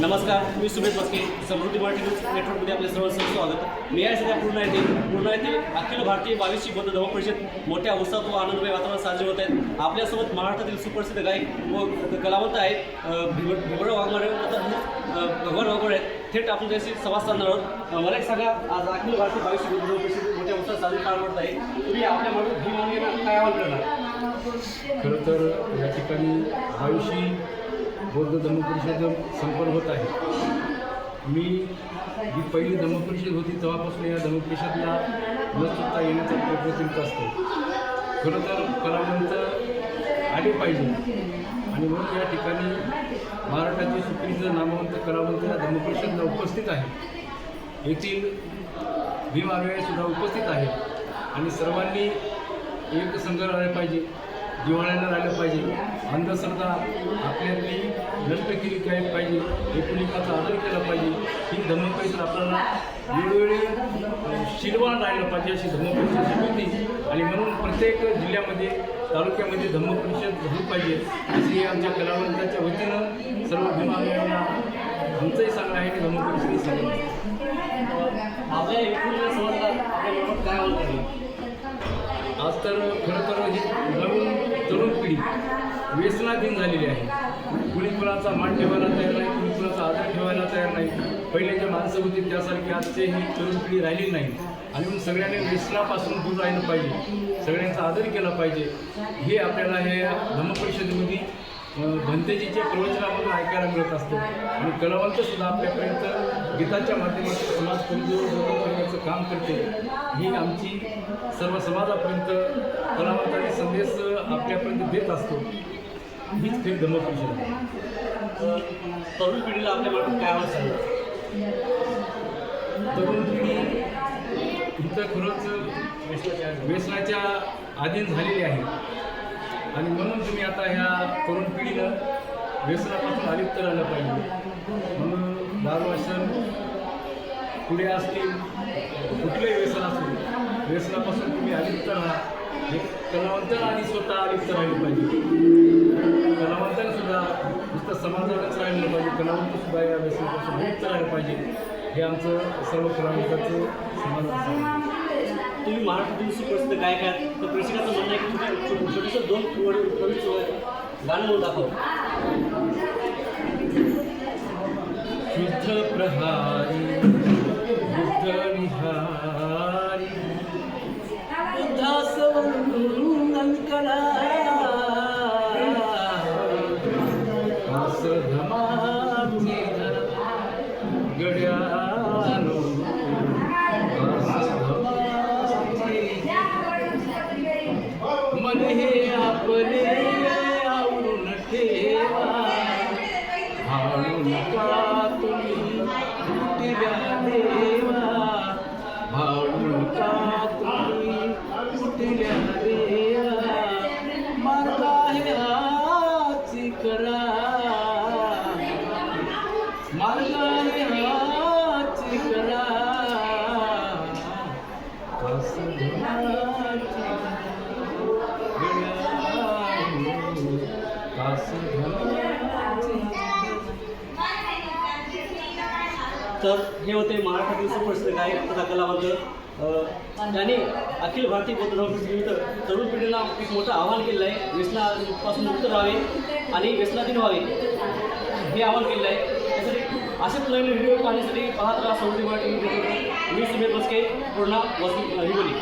नमस्कार मी सुमेध बसके समृद्धी मराठी न्यूज नेटवर्कमध्ये आपले सर्व स्वागत मी आहे सध्या पूर्ण येथे पूर्ण येथे अखिल भारतीय बावीसची बौद्ध धर्म परिषद मोठ्या उत्साहात व आनंदमय वातावरण साजरे होत आहेत आपल्यासोबत महाराष्ट्रातील सुप्रसिद्ध गायक व कलावंत आहेत अ, वाघमारे भगवान वाघमारे आहेत थेट आपण त्याशी संवाद साधणार आहोत मला एक सांगा आज अखिल भारतीय बावीसची बौद्ध धर्म परिषद मोठ्या उत्साहात साजरी पार पडत आहे तुम्ही आपल्या म्हणून भीम काय आवाहन करणार खरं तर या ठिकाणी बावीसशी बौद्ध धर्मपरिषद संपन्न होत आहे. मी जी पहिली धर्मपरिषद होती तेव्हापासून या धर्मपरिषदला न चुकता येण्याचा प्रयत्न करीत असतो. खरं तर कलावंत आले पाहिजे. आणि म्हणून या ठिकाणी महाराष्ट्राचे सुप्रिय नामवंत कलावंत या धर्मपरिषदला उपस्थित आहे. येथील भीम सुद्धा उपस्थित आहे. आणि सर्वांनी एक संघ राहिला पाहिजे. जिव्हाळ्यानं राहिलं पाहिजे. अंधश्रद्धा आपल्यातली नष्ट केली काय पाहिजे? एकुणिकाचा आदर केला पाहिजे. ही धर्मपरिषद आपल्याला वेळोवेळी शीलवान राहिलं पाहिजे अशी धर्मपरिषद शिकवते आणि म्हणून प्रत्येक जिल्ह्यामध्ये तालुक्यामध्ये धर्मपरिषद झाली पाहिजे. अशी आमच्या कलावंताच्या वतीनं सर्व भीमांना आमचंही सांगणं आहे आणि धर्मपरिषदही सांगणं एकूण काय आज तर खरं तर तरुण पिढी व्यसनाधीन झालेली आहे. कुणी कुणाचा मान ठेवायला तयार नाही कुणी कुणाचा आदर ठेवायला तयार नाही. पहिल्याच्या माणसं होती त्यासारखी आजचे ही तरुण पिढी राहिली नाही. आणि म्हणून सगळ्यांनी व्यसनापासून दूर राहिलं पाहिजे. सगळ्यांचा आदर केला पाहिजे. हे आपल्याला हे धर्मपरिषदेमध्ये अं, भंतेजीच्या प्रवचनामधून ऐकायला मिळत असतं. आणि कलावंत सुद्धा आपल्यापर्यंत गीताच्या माध्यमातून समाज परिवर्तन करण्याचं काम करते ही आमची सर्व समाजापर्यंत कलावंतांनी संदेश आपल्यापर्यंत देत असतो. हीच थेट धर्मपरिषद आहे. तरुण पिढीला आपल्या म्हणून काय सांगणार तरुण पिढी इथं खरंच व्यसनाच्या अधीन झालेली आहे. आणि म्हणून तुम्ही आता ह्या तरुण पिढीला व्यसनापासून अलिप्त राहिलं पाहिजे. म्हणून दारू व्यसन पुढे असतील कुठलंही व्यसन असतील व्यसनापासून तुम्ही अलिप्त राहा. हे कलावंत आणि स्वतः अलिप्त राहिलं पाहिजे. कलावंतांनी सुद्धा नुसतं समाजालाच राहिलं पाहिजे कलावंत सुद्धा या व्यसनापासून अलिप्त राहिलं पाहिजे. हे आमचं सर्व कलावंताचं समाज तुम्ही तुम्ही दिवशी प्रसिद्ध गायक आहात. तर प्रेक्षकाचं म्हणणं आहे की तुम्ही छोटंसं दोन वड- म्हणून दाखव शुद्ध प्रहारी बुद्ध निहारी बुद्धास वंदन करा असं धमाचे गड्यानो हाणू नका तुम्ही कुठल्या देवा भाळू तुम्ही कुठल्या देवा मार्ग करा. करा कसं तर हे होते महाराष्ट्रातील सुप्रसिद्ध गायक तथा कलावंत अ, त्यांनी अखिल भारतीय बौद्ध निमित्त तरुण पिढीला एक मोठं आवाहन केलेलं आहे. व्यसनापासून मुक्त राहावे आणि व्यसनाधीन व्हावे हे आवाहन केलेलं आहे. त्यासाठी असेच नवीन व्हिडिओ पाहण्यासाठी पाहत राहा सौदी मराठी मी सुमेर बसके पूर्णा वसू हिंगोली.